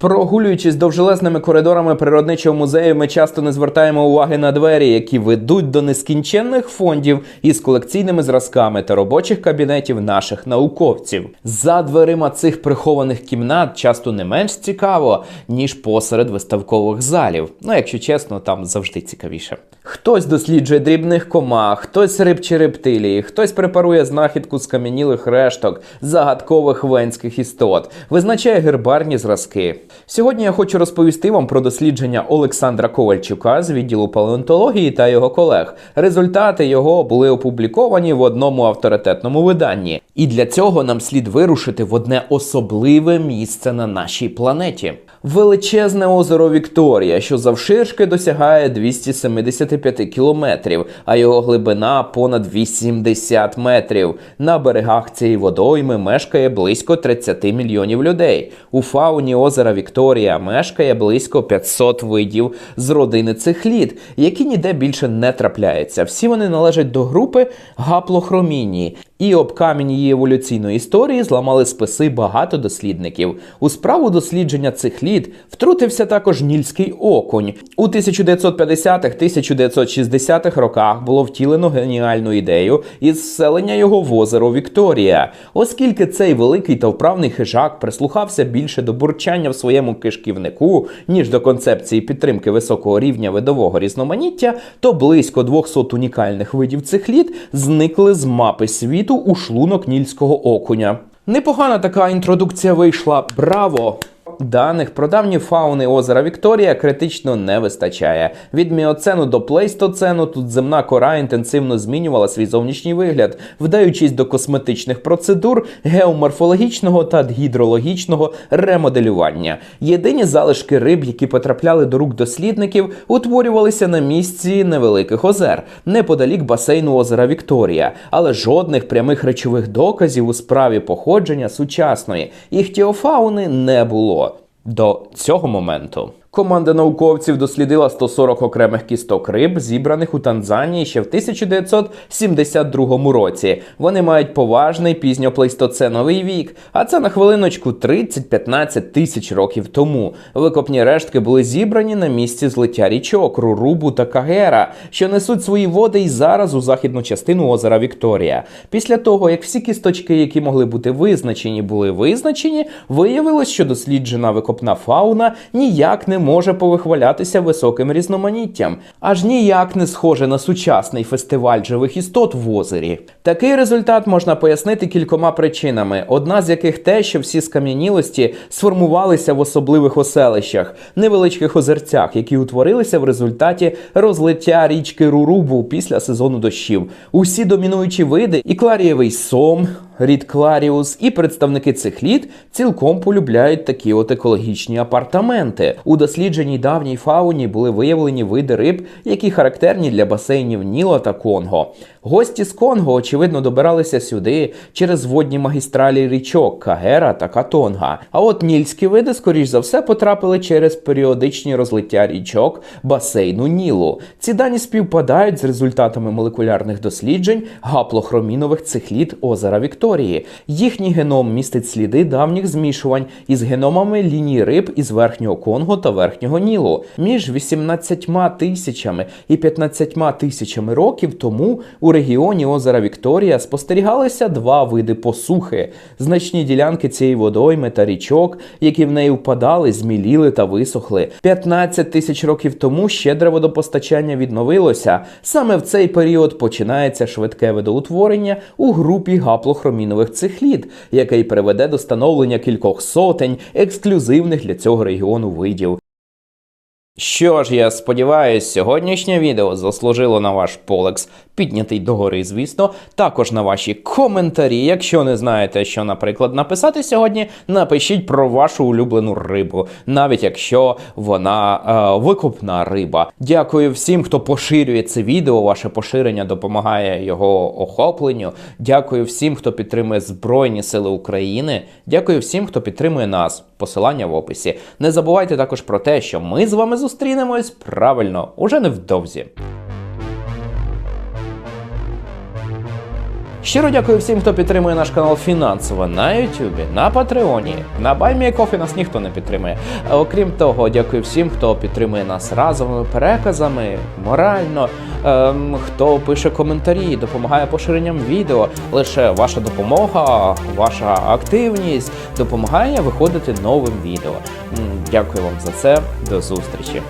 Прогулюючись довжелезними коридорами природничого музею, ми часто не звертаємо уваги на двері, які ведуть до нескінченних фондів із колекційними зразками та робочих кабінетів наших науковців. За дверима цих прихованих кімнат часто не менш цікаво, ніж посеред виставкових залів. Ну, якщо чесно, там завжди цікавіше. Хтось досліджує дрібних комах, хтось риб чи рептилії, хтось препарує знахідку з кам'янілих решток, загадкових венських істот, визначає гербарні зразки. Сьогодні я хочу розповісти вам про дослідження Олександра Ковальчука з відділу палеонтології та його колег. Результати його були опубліковані в одному авторитетному виданні. І для цього нам слід вирушити в одне особливе місце на нашій планеті. Величезне озеро Вікторія, що завширшки досягає 275 кілометрів, а його глибина понад 80 метрів. На берегах цієї водойми мешкає близько 30 мільйонів людей. У фауні озера Вікторія мешкає близько 500 видів з родини цихлід, які ніде більше не трапляються. Всі вони належать до групи гаплохромінії. І об камінь її еволюційної історії зламали списи багато дослідників. У справу дослідження цих літ втрутився також нільський окунь. У 1950-1960-х роках було втілено геніальну ідею із вселення його в озеро Вікторія, оскільки цей великий та вправний хижак прислухався більше до бурчання в своєму кишківнику, ніж до концепції підтримки високого рівня видового різноманіття, то близько 200 унікальних видів цих літ зникли з мапи світу у шлунок нільського окуня. Непогана така інтродукція вийшла. Браво! Даних про давні фауни озера Вікторія критично не вистачає. Від міоцену до плейстоцену тут земна кора інтенсивно змінювала свій зовнішній вигляд, вдаючись до косметичних процедур геоморфологічного та гідрологічного ремоделювання. Єдині залишки риб, які потрапляли до рук дослідників, утворювалися на місці невеликих озер, неподалік басейну озера Вікторія, але жодних прямих речових доказів у справі походження сучасної іхтіофауни не було до цього моменту. Команда науковців дослідила 140 окремих кісток риб, зібраних у Танзанії ще в 1972 році. Вони мають поважний пізньоплейстоценовий вік, а це на хвилиночку 30-15 тисяч років тому. Викопні рештки були зібрані на місці злиття річок Рурубу та Кагера, що несуть свої води і зараз у західну частину озера Вікторія. Після того, як всі кісточки, які могли бути визначені, були визначені, виявилось, що досліджена викопна фауна ніяк не може повихвалятися високим різноманіттям, аж ніяк не схоже на сучасний фестиваль живих істот в озері. Такий результат можна пояснити кількома причинами, одна з яких те, що всі скам'янілості сформувалися в особливих оселищах, невеличких озерцях, які утворилися в результаті розлиття річки Рурубу після сезону дощів. Усі домінуючі види і кларієвий сом. Рід Кларіус і представники цих літ цілком полюбляють такі от екологічні апартаменти. У дослідженій давній фауні були виявлені види риб, які характерні для басейнів Ніла та Конго. Гості з Конго, очевидно, добиралися сюди через водні магістралі річок Кагера та Катонга. А от нільські види, скоріш за все, потрапили через періодичні розлиття річок басейну Нілу. Ці дані співпадають з результатами молекулярних досліджень гаплохромінових цихліт озера Вікторії. Їхній геном містить сліди давніх змішувань із геномами ліній риб із верхнього Конго та верхнього Нілу. Між 18 тисячами і 15 тисячами років тому у регіоні озера Вікторія спостерігалися два види посухи. Значні ділянки цієї водойми та річок, які в неї впадали, зміліли та висохли. 15 тисяч років тому щедре водопостачання відновилося. Саме в цей період починається швидке видоутворення у групі гаплохромінових цихлід, яке й приведе до становлення кількох сотень ексклюзивних для цього регіону видів. Що ж, я сподіваюся, сьогоднішнє відео заслужило на ваш полекс, піднятий догори, звісно, також на ваші коментарі. Якщо не знаєте, що, наприклад, написати сьогодні, напишіть про вашу улюблену рибу, навіть якщо вона е, викупна риба. Дякую всім, хто поширює це відео. Ваше поширення допомагає його охопленню. Дякую всім, хто підтримує Збройні Сили України. Дякую всім, хто підтримує нас. Посилання в описі. Не забувайте також про те, що ми з вами зустрінемось правильно уже невдовзі. Щиро дякую всім, хто підтримує наш канал фінансово на Ютубі, на Патреоні, на Баймієкофі нас ніхто не підтримує. Окрім того, дякую всім, хто підтримує нас разовими переказами, морально, ем, хто пише коментарі, допомагає поширенням відео. Лише ваша допомога, ваша активність допомагає виходити новим відео. Дякую вам за це. До зустрічі.